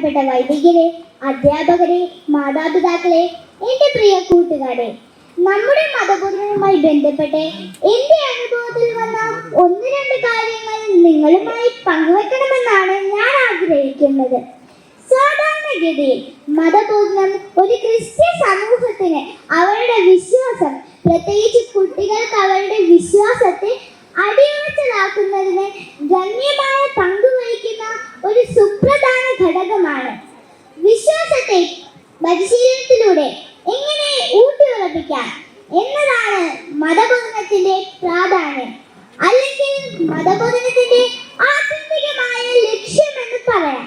ബഹുമാനപ്പെട്ട വൈദികരെ അധ്യാപകരെ മാതാപിതാക്കളെ എന്റെ പ്രിയ കൂട്ടുകാരെ നമ്മുടെ മതബോധനവുമായി ബന്ധപ്പെട്ട് എന്റെ അനുഭവത്തിൽ വന്ന ഒന്ന് രണ്ട് കാര്യങ്ങൾ നിങ്ങളുമായി പങ്കുവെക്കണമെന്നാണ് ഞാൻ ആഗ്രഹിക്കുന്നത്. സാധാരണഗതിയിൽ മതബോധനം ഒരു ക്രിസ്ത്യൻ സമൂഹത്തിന് അവരുടെ വിശ്വാസം പ്രത്യേകിച്ച് കുട്ടികൾക്ക് അവരുടെ വിശ്വാസത്തെ അടിയുറച്ചതാക്കുന്നതിന് ഗണ്യമായ പങ്ക് വഹിക്കുന്ന ഒരു സുപ്രധാന വിശ്വാസത്തെ പരിശീലനത്തിലൂടെ എങ്ങനെ ഊട്ടിയുറപ്പിക്കാം എന്നതാണ് മതബോധനത്തിന്റെ പ്രാധാന്യം. അല്ലെങ്കിൽ മതബോധനത്തിന്റെ ആത്യന്തികമായ ലക്ഷ്യമെന്ന് പറയാം.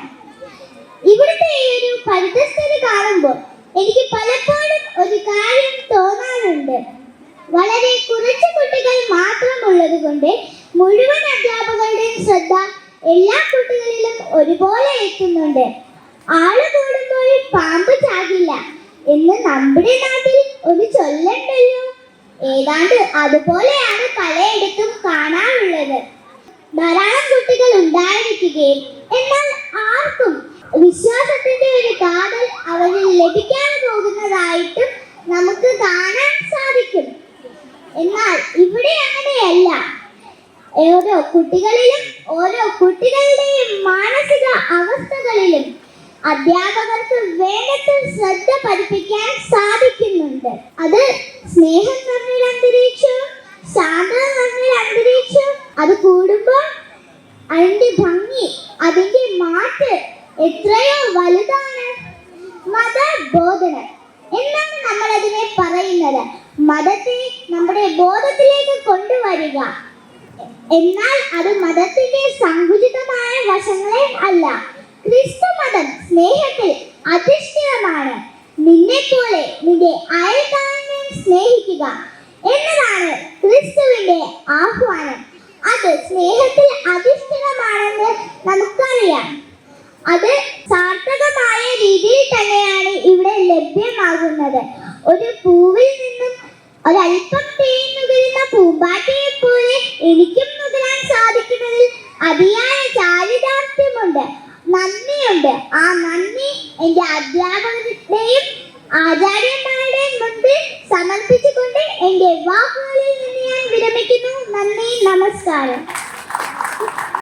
ഇവിടുത്തെ ഈ ഒരു പരിതസ്ഥിതി കാണുമ്പോൾ എനിക്ക് പലപ്പോഴും ഒരു കാര്യം തോന്നാറുണ്ട്. വളരെ കുറച്ച് കുട്ടികൾ മാത്രമുള്ളത് കൊണ്ട് മുഴുവൻ അധ്യാപകരുടെയും ശ്രദ്ധ എല്ലാ കുട്ടികളിലും ഒരുപോലെ എത്തുന്നുണ്ട് ആൾ കൂടുമ്പോൾ പാമ്പ് ചാകില്ല എന്ന് നമ്മുടെ നാട്ടിൽ ഒരു ചൊല്ലുണ്ടല്ലോ. ഏതാണ്ട് അതുപോലെയാണ് പലയിടത്തും കാണാറുള്ളത് ധാരാളം കുട്ടികൾ ഉണ്ടായിരിക്കുകയും എന്നാൽ ആർക്കും വിശ്വാസത്തിന്റെ ഒരു കാതൽ അവരിൽ ലഭിക്കാൻ പോകുന്നതായിട്ടും നമുക്ക് കാണാൻ സാധിക്കും. എന്നാൽ ഇവിടെ അങ്ങനെയല്ല. ഓരോ കുട്ടികളിലും ഓരോ കുട്ടികളുടെയും മാനസിക അവസ്ഥകളിലും അധ്യാപകർക്ക് വേണ്ടത്ര ശ്രദ്ധ പതിപ്പിക്കാൻ സാധിക്കുന്നുണ്ട്. അത് സ്നേഹം തമ്മിൽ അന്തരീക്ഷവും ശാന്തത തമ്മിൽ അന്തരീക്ഷവും അത് കൂടുമ്പോൾ അതിന്റെ ഭംഗി അതിന്റെ മാറ്റ് എത്രയോ വലുതാണ്. മതബോധനം എന്നാണ് നമ്മൾ അതിനെ പറയുന്നത്. മതത്തെ നമ്മുടെ ബോധത്തിലേക്ക് കൊണ്ടുവരിക. എന്നാൽ അത് മതത്തിന്റെ സ്നേഹത്തിൽ അധിഷ്ഠിതമാണ്. നിന്നെ പോലെ നിന്റെ അയൽക്കാരനെ സ്നേഹിക്കുക എന്നതാണ് ക്രിസ്തുവിന്റെ ആഹ്വാനം. അത് സ്നേഹത്തിൽ അധിഷ്ഠിതമാണെന്ന് നമുക്കറിയാം. അത് സാർത്ഥകമായ രീതിയിൽ തന്നെയാണ് ഇവിടെ ലഭ്യമാകുന്നത്. ഒരു പൂവിൽ നിന്നും ഒരല്പം തേൻ നുകരുന്ന പൂമ്പാറ്റയെ പോലെ എനിക്കും നുകരാൻ സാധിക്കുന്നതിൽ അതിയായ ചാരിതാർത്ഥ്യമുണ്ട്. നന്ദിയുണ്ട്. ആ നന്ദി എന്റെ അധ്യാപകരുടെയും ആചാര്യന്മാരുടെയും മുൻപിൽ സമർപ്പിച്ചുകൊണ്ട് എന്റെ വാക്കുകളിൽ നിന്ന് ഞാൻ വിരമിക്കുന്നു. നന്ദി നമസ്കാരം.